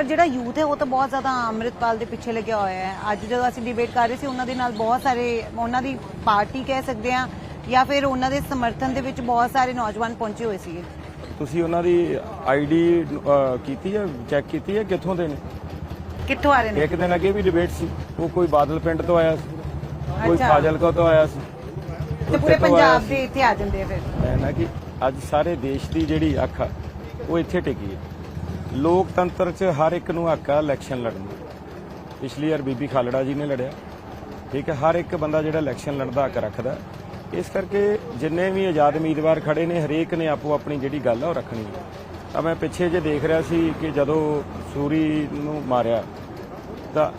ਪਰ ਜਿਹੜਾ ਯੂਥ ਹੈ ਉਹ ਤਾਂ ਬਹੁਤ ਜ਼ਿਆਦਾ ਅੰਮ੍ਰਿਤਪਾਲ ਦੇ ਪਿੱਛੇ ਲੱਗਿਆ ਹੋਇਆ ਹੈ। ਅੱਜ ਜਦੋਂ ਅਸੀਂ ਡਿਬੇਟ ਕਰ ਰਹੇ ਸੀ ਉਹਨਾਂ ਦੇ ਨਾਲ ਬਹੁਤ ਸਾਰੇ ਉਹਨਾਂ ਦੀ ਪਾਰਟੀ ਕਹਿ ਸਕਦੇ ਆ ਜਾਂ ਫਿਰ ਉਹਨਾਂ ਦੇ ਸਮਰਥਨ ਦੇ ਵਿੱਚ ਬਹੁਤ ਸਾਰੇ ਨੌਜਵਾਨ ਪਹੁੰਚੇ ਹੋਏ ਸੀਗੇ। ਤੁਸੀਂ ਉਹਨਾਂ ਦੀ ਆਈਡੀ ਕੀਤੀ ਹੈ ਚੈੱਕ ਕੀਤੀ ਹੈ ਕਿੱਥੋਂ ਦੇ ਨੇ? ਕਿੱਥੋਂ ਆ ਰਹੇ ਨੇ? ਇੱਕ ਦਿਨ ਅੱਗੇ ਵੀ ਡਿਬੇਟ ਸੀ। ਉਹ ਕੋਈ ਬਾਦਲ ਪਿੰਡ ਤੋਂ ਆਇਆ ਸੀ ਕੋਈ। ਫਾਜ਼ਿਲਕਾ ਤੋਂ ਆਇਆ ਸੀ। ਤੇ ਪੂਰੇ ਪੰਜਾਬ ਸੀ। ਦੇ ਇੱਥੇ ਆ ਜਾਂਦੇ ਆ ਫਿਰ। ਮੈਂ ਨਾ ਕਿ ਅੱਜ ਸਾਰੇ ਦੇਸ਼ ਦੀ ਜਿਹੜੀ ਅੱਖ ਉਹ ਇੱਥੇ ਟਿਕੀ ਹੈ। ਲੋਕਤੰਤਰ 'ਚ ਹਰ ਇੱਕ ਨੂੰ ਹੱਕ ਆ ਇਲੈਕਸ਼ਨ ਲੜਨ ਦਾ। ਪਿਛਲੀ ਵਾਰ ਬੀਬੀ ਖਾਲੜਾ ਜੀ ਨੇ ਲੜਿਆ। ਠੀਕ ਹੈ, ਹਰ ਇੱਕ ਬੰਦਾ ਜਿਹੜਾ ਇਲੈਕਸ਼ਨ ਲੜਨ ਦਾ ਹੱਕ ਰੱਖਦਾ। ਇਸ ਕਰਕੇ ਜਿੰਨੇ ਵੀ ਆਜ਼ਾਦ ਉਮੀਦਵਾਰ ਖੜੇ ਨੇ, ਹਰੇਕ ਨੇ ਆਪੋ ਆਪਣੀ ਜਿਹੜੀ ਗੱਲ ਆ ਉਹ ਰੱਖਣੀ ਹੈ ਤਾਂ ਮੈਂ ਪਿੱਛੇ ਜੇ ਦੇਖ ਰਿਹਾ ਸੀ ਕਿ ਜਦੋਂ ਸੂਰੀ ਨੂੰ ਮਾਰਿਆ, ਤਾਂ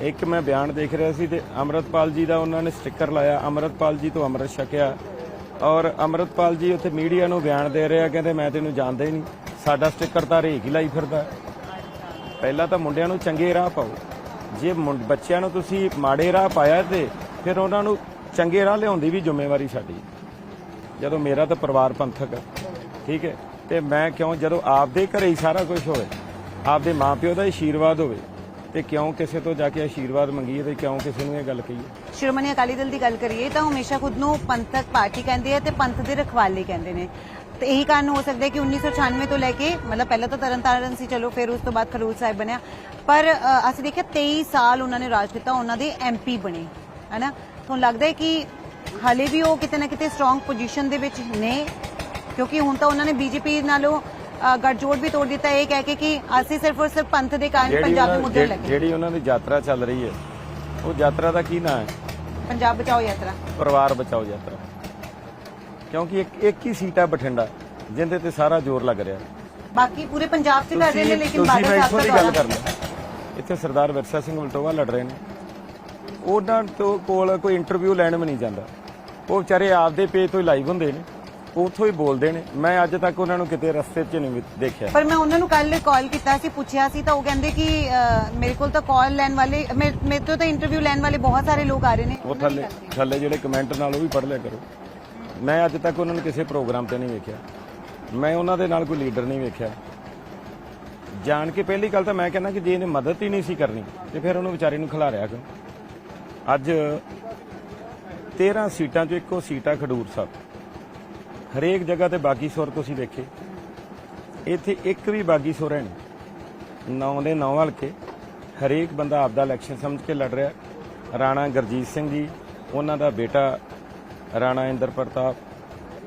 ਇੱਕ ਮੈਂ ਬਿਆਨ ਦੇਖ ਰਿਹਾ ਸੀ ਤੇ ਅਮਰਤਪਾਲ ਜੀ ਦਾ ਉਹਨਾਂ ਨੇ ਸਟicker ਲਾਇਆ, ਅਮਰਤਪਾਲ ਜੀ ਤੋਂ ਅੰਮ੍ਰਿਤ ਛਕਿਆ। ਔਰ ਅਮਰਤਪਾਲ ਜੀ ਉੱਥੇ ਮੀਡੀਆ ਨੂੰ ਬਿਆਨ ਦੇ ਰਿਹਾ, ਕਹਿੰਦੇ ਮੈਂ ਤੈਨੂੰ ਜਾਣਦਾ ਹੀ ਨਹੀਂ। ਸਾਡਾ ਸਟicker ਤਾਂ ਰੇਕ ਹੀ ਲਾਈ ਫਿਰਦਾ। ਪਹਿਲਾਂ ਤਾਂ ਮੁੰਡਿਆਂ ਨੂੰ ਚੰਗੇ ਰਾਹ ਪਾਓ। ਜੇ ਬੱਚਿਆਂ ਨੂੰ ਤੁਸੀਂ ਮਾੜੇ ਰਾਹ ਪਾਇਆ ਤੇ ਫਿਰ ਉਹਨਾਂ ਨੂੰ ਚੰਗੇ ਰਾਹ ਲਿਆਉਣ ਦੀ ਵੀ ਜ਼ਿੰਮੇਵਾਰੀ ਸਾਡੀ। ਜਦੋਂ ਮੇਰਾ ਤਾਂ ਪਰਿਵਾਰ ਪੰਥਕ ਹੈ, ਠੀਕ ਹੈ? ਤੇ ਮੈਂ ਕਿਉਂ ਜਦੋਂ ਆਪਦੇ ਘਰੇ ਹੀ ਸਾਰਾ ਕੁਝ ਹੋਵੇ, ਆਪਦੇ ਮਾਪਿਓ ਦਾ ਆਸ਼ੀਰਵਾਦ ਹੋਵੇ, ਤੇ ਕਿਉਂ ਕਿਸੇ ਤੋਂ ਜਾ ਕੇ ਆਸ਼ੀਰਵਾਦ ਮੰਗੀਏ ਤੇ ਕਿਉਂ ਕਿਸੇ ਨੂੰ ਇਹ ਗੱਲ ਕਹੀਏ? ਸ਼੍ਰੋਮਣੀ ਅਕਾਲੀ ਦਲ ਦੀ ਗੱਲ ਕਰੀਏ ਤਾਂ ਹਮੇਸ਼ਾ ਖੁਦ ਨੂੰ ਪੰਥਕ ਪਾਰਟੀ ਕਹਿੰਦੇ ਆ ਤੇ ਪੰਥ ਦੇ ਰਖਵਾਲੇ ਕਹਿੰਦੇ ਨੇ। ਤੇ ਇਹੀ ਕਾਰਨ ਹੋ ਸਕਦਾ ਕਿ 1996 ਤੋਂ ਲੈ ਕੇ ਮਤਲਬ ਪਹਿਲਾਂ ਤਾਂ ਤਰਨਤਾਰਨ ਸੀ ਚਲੋ ਫਿਰ ਉਸ ਤੋਂ ਬਾਅਦ ਖਰੂਰ ਸਾਹਿਬ ਬਣਿਆ। ਪਰ ਅਸੀਂ ਦੇਖਿਆ 23 ਸਾਲ ਉਹਨਾਂ ਨੇ ਰਾਜ ਕੀਤਾ ਉਹਨਾਂ ਦੇ ਐਮਪੀ ਬਣੇ ਹੈਨਾ? ਤੁਹਾਨੂੰ ਲੱਗਦਾ ਹੈ ਕਿ ਹਾਲੇ ਵੀ ਉਹ ਕਿਤੇ ਨਾ ਕਿਤੇ ਸਟਰੋਂਗ ਪੋਜੀਸ਼ਨ ਦੇ ਵਿੱਚ ਨੇ? ਕਿਉਂਕਿ ਹੁਣ ਤਾਂ ਉਹਨਾਂ ਨੇ ਬੀਜੇਪੀ ਨਾਲੋਂ ਅ, ਗੱਠਜੋੜ ਵੀ ਤੋੜ ਦਿੱਤਾ ਇਹ ਕਹਿ ਕੇ ਕਿ ਅਸੀਂ ਸਿਰਫ ਔਰ ਸਿਰਫ ਪੰਥ ਦੇ ਕਾਰਨ ਪੰਜਾਬ ਮੁੱਦੇ ਲੱਗੇ ਜਿਹੜੀ ਉਹਨਾਂ ਦੀ ਯਾਤਰਾ ਚੱਲ ਰਹੀ ਹੈ ਉਹ ਯਾਤਰਾ ਦਾ ਕੀ ਨਾਂ ਹੈ? ਪੰਜਾਬ ਬਚਾਓ ਯਾਤਰਾ। ਪਰਿਵਾਰ ਬਚਾਓ ਯਾਤਰਾ। ਕਿਉਂਕਿ ਇੱਕ ਇੱਕ ਹੀ ਸੀਟ ਹੈ ਬਠਿੰਡਾ ਜਿੰਦੇ ਤੇ ਸਾਰਾ ਜ਼ੋਰ ਲੱਗ ਰਿਹਾ। ਬਾਕੀ ਪੂਰੇ ਪੰਜਾਬ 'ਚ ਕਰ ਰਹੇ ਨੇ ਲੇਕਿਨ ਬਾਦਲ ਸਾਹਿਬ ਇੱਥੋਂ ਦੀ ਗੱਲ ਦੌਰਾ। ਕਰ ਲਾਂ ਇੱਥੇ ਸਰਦਾਰ ਵਿਰਸਾ ਸਿੰਘ ਵਲਟੋਆ ਲੜ ਰਹੇ ਨੇ। ਉਹਨਾਂ ਤੋਂ ਕੋਲ ਕੋਈ ਇੰਟਰਵਿਊ ਲੈਣ ਵੀ ਨਹੀਂ ਜਾਂਦਾ। ਉਹ ਵਿਚਾਰੇ ਆਪਦੇ ਪੇਜ ਤੋਂ ਹੀ ਲਾਈਵ ਹੁੰਦੇ ਨੇ। ਉਥੋਂ ਹੀ ਬੋਲਦੇ ਨੇ। ਮੈਂ ਅੱਜ ਤੱਕ ਉਹਨਾਂ ਨੂੰ ਕਿਤੇ ਰਸਤੇ 'ਚ ਨਹੀਂ ਦੇਖਿਆ। ਪਰ ਮੈਂ ਉਹਨਾਂ ਨੂੰ ਕੱਲ ਕਾਲ ਕੀਤਾ ਸੀ ਪੁੱਛਿਆ ਸੀ ਤਾਂ ਉਹ ਕਹਿੰਦੇ ਕਿ ਮੇਰੇ ਕੋਲ ਤਾਂ ਕਾਲ ਲੈਣ ਵਾਲੇ ਮੇਰੇ ਤੋਂ ਤਾਂ ਇੰਟਰਵਿਊ ਲੈਣ ਵਾਲੇ ਬਹੁਤ ਸਾਰੇ ਲੋਕ ਆ ਰਹੇ ਨੇ। ਉਹ ਥੱਲੇ ਥੱਲੇ ਜਿਹੜੇ ਕਮੈਂਟ ਨਾਲ ਉਹ ਵੀ ਪੜ੍ਹ ਲਿਆ ਕਰੋ। ਮੈਂ ਅੱਜ ਤੱਕ ਉਹਨਾਂ ਨੂੰ ਕਿਸੇ ਪ੍ਰੋਗਰਾਮ ਤੇ ਨਹੀਂ ਵੇਖਿਆ। ਮੈਂ ਉਹਨਾਂ ਦੇ ਨਾਲ ਕੋਈ ਲੀਡਰ ਨਹੀਂ ਵੇਖਿਆ। ਜਾਣ ਕੇ ਪਹਿਲੀ ਗੱਲ ਤਾਂ ਮੈਂ ਕਹਿੰਦਾ ਕਿ ਜੇ ਇਹਨੇ ਮਦਦ ਹੀ ਨਹੀਂ ਸੀ ਕਰਨੀ, ਤੇ ਫਿਰ ਉਹਨੂੰ ਵਿਚਾਰੇ ਨੂੰ ਖਿਲਾਰਿਆ ਕਿਉਂ? ਅੱਜ 13 ਸੀਟਾਂ 'ਚੋਂ ਇੱਕੋ ਸੀਟ ਆ ਖਡੂਰ ਸਾਹਿਬ। ਹਰੇਕ ਜਗ੍ਹਾ ਤੇ ਬਾਗੀ ਸੁਰ ਤੁਸੀਂ ਦੇਖੇ। ਇੱਥੇ ਇੱਕ ਵੀ ਬਾਗੀ ਸੁਰ ਹੈ ਨਹੀਂ। ਨੌ ਦੇ ਨੌ ਹਲਕੇ। ਹਰੇਕ ਬੰਦਾ ਆਪਦਾ ਇਲੈਕਸ਼ਨ ਸਮਝ ਕੇ ਲੜ ਰਿਹਾ। ਰਾਣਾ ਗੁਰਜੀਤ ਸਿੰਘ ਜੀ, ਉਹਨਾਂ ਦਾ ਬੇਟਾ ਰਾਣਾ ਇੰਦਰ ਪ੍ਰਤਾਪ,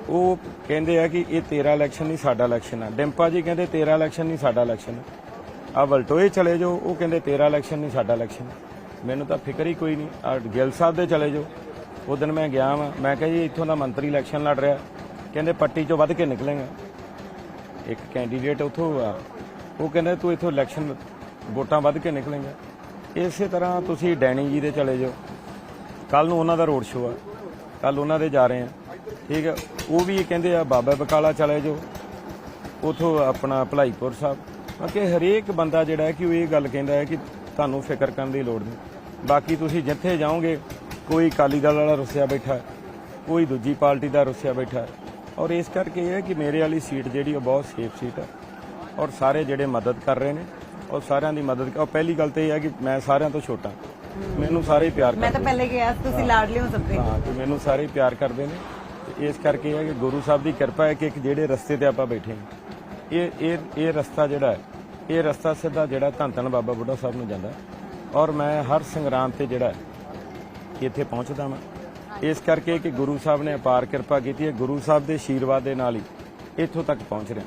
ਉਹ ਕਹਿੰਦੇ ਆ ਕਿ ਇਹ ਤੇਰਾ ਇਲੈਕਸ਼ਨ ਨਹੀਂ, ਸਾਡਾ ਇਲੈਕਸ਼ਨ ਆ। ਡਿੰਪਾ ਜੀ ਕਹਿੰਦੇ ਤੇਰਾ ਇਲੈਕਸ਼ਨ ਨਹੀਂ, ਸਾਡਾ ਇਲੈਕਸ਼ਨ ਆ। ਵਲਟੋਏ ਚਲੇ ਜਾਓ, ਉਹ ਕਹਿੰਦੇ ਤੇਰਾ ਇਲੈਕਸ਼ਨ ਨਹੀਂ, ਸਾਡਾ ਇਲੈਕਸ਼ਨ ਮੈਨੂੰ ਤਾਂ ਫਿਕਰ ਹੀ ਕੋਈ ਨਹੀਂ ਆ ਗਿੱਲ ਸਾਹਿਬ ਦੇ ਚਲੇ ਜਾਓ। ਉਹ ਦਿਨ ਮੈਂ ਗਿਆ ਵਾਂ, ਮੈਂ ਕਿਹਾ ਜੀ ਇੱਥੋਂ ਦਾ ਮੰਤਰੀ ਇਲੈਕਸ਼ਨ ਲੜ ਰਿਹਾ। ਕਹਿੰਦੇ ਪੱਟੀ ਚੋਂ ਵੱਧ ਕੇ ਨਿਕਲੇਗਾ। ਇੱਕ ਕੈਂਡੀਡੇਟ ਉਥੋਂ ਆ। ਉਹ ਕਹਿੰਦੇ ਤੂੰ ਇੱਥੋਂ ਇਲੈਕਸ਼ਨ ਵੋਟਾਂ ਵੱਧ ਕੇ ਨਿਕਲੇਗਾ। ਇਸੇ ਤਰ੍ਹਾਂ ਤੁਸੀਂ ਡੈਣੀ ਜੀ ਦੇ ਚਲੇ ਜਾਓ। ਕੱਲ ਨੂੰ ਉਹਨਾਂ ਦਾ ਰੋਡ ਸ਼ੋਅ ਆ। ਕੱਲ ਉਹਨਾਂ ਦੇ ਜਾ ਰਹੇ ਆ ਠੀਕ ਹੈ, ਉਹ ਵੀ ਇਹ ਕਹਿੰਦੇ ਆ, ਬਾਬਾ ਬਕਾਲਾ ਚਲੇ ਜਾਓ। ਉਥੋਂ ਆਪਣਾ ਭਲਾਈਪੁਰ ਸਾਹਿਬ। ਬਾਕੀ ਹਰੇਕ ਬੰਦਾ ਜਿਹੜਾ ਹੈ ਕਿ ਉਹ ਇਹ ਗੱਲ ਕਹਿੰਦਾ ਹੈ ਕਿ ਤੁਹਾਨੂੰ ਫਿਕਰ ਕਰਨ ਦੀ ਲੋੜ ਨਹੀਂ। ਬਾਕੀ ਤੁਸੀਂ ਜਿੱਥੇ ਜਾਓਗੇ, ਕੋਈ ਅਕਾਲੀ ਦਲ ਵਾਲਾ ਰੁੱਸਿਆ ਬੈਠਾ ਕੋਈ ਦੂਜੀ ਪਾਰਟੀ ਦਾ ਰੁੱਸਿਆ ਬੈਠਾ ਔਰ ਇਸ ਕਰਕੇ ਇਹ ਹੈ ਕਿ ਮੇਰੇ ਵਾਲੀ ਸੀਟ ਜਿਹੜੀ ਉਹ ਬਹੁਤ ਸੇਫ ਸੀਟ ਹੈ। ਔਰ ਸਾਰੇ ਜਿਹੜੇ ਮਦਦ ਕਰ ਰਹੇ ਨੇ ਔਰ ਸਾਰਿਆਂ ਦੀ ਮਦਦ ਔਰ ਪਹਿਲੀ ਗੱਲ ਤੇ ਇਹ ਹੈ ਕਿ ਮੈਂ ਸਾਰਿਆਂ ਤੋਂ ਛੋਟਾ। ਮੈਨੂੰ ਸਾਰੇ ਹੀ ਪਿਆਰ ਮੈਂ ਕਰਦੇ ਤਾਂ ਪਹਿਲੇ ਗਿਆ ਸੀ, ਤੁਸੀਂ ਲਾਡਲੇ ਹੋ ਸਕਦੇ ਹਾਂ ਕਿ ਮੈਨੂੰ ਸਾਰੇ ਪਿਆਰ ਕਰਦੇ ਨੇ। ਤੇ ਇਸ ਕਰਕੇ ਇਹ ਹੈ ਕਿ ਗੁਰੂ ਸਾਹਿਬ ਦੀ ਕਿਰਪਾ ਹੈ ਕਿ ਇੱਕ ਜਿਹੜੇ ਰਸਤੇ ਤੇ ਆਪਾਂ ਬੈਠੇ ਹਾਂ। ਇਹ ਇਹ ਇਹ ਰਸਤਾ ਜਿਹੜਾ ਹੈ ਇਹ ਰਸਤਾ ਸਿੱਧਾ ਜਿਹੜਾ ਧੰਨ ਧੰਨ ਬਾਬਾ ਬੁੱਢਾ ਸਾਹਿਬ ਨੂੰ ਜਾਂਦਾ ਹੈ। ਔਰ ਮੈਂ ਹਰ ਸੰਗਰਾਮ ਤੇ ਜਿਹੜਾ ਹੈ, ਇੱਥੇ ਪਹੁੰਚਦਾ ਹਾਂ ਇਸ ਕਰਕੇ ਕਿ ਗੁਰੂ ਸਾਹਿਬ ਨੇ ਅਪਾਰ ਕਿਰਪਾ ਕੀਤੀ ਹੈ। ਗੁਰੂ ਸਾਹਿਬ ਦੇ ਆਸ਼ੀਰਵਾਦ ਦੇ ਨਾਲ ਹੀ ਇੱਥੋਂ ਤੱਕ ਪਹੁੰਚ ਰਿਹਾ।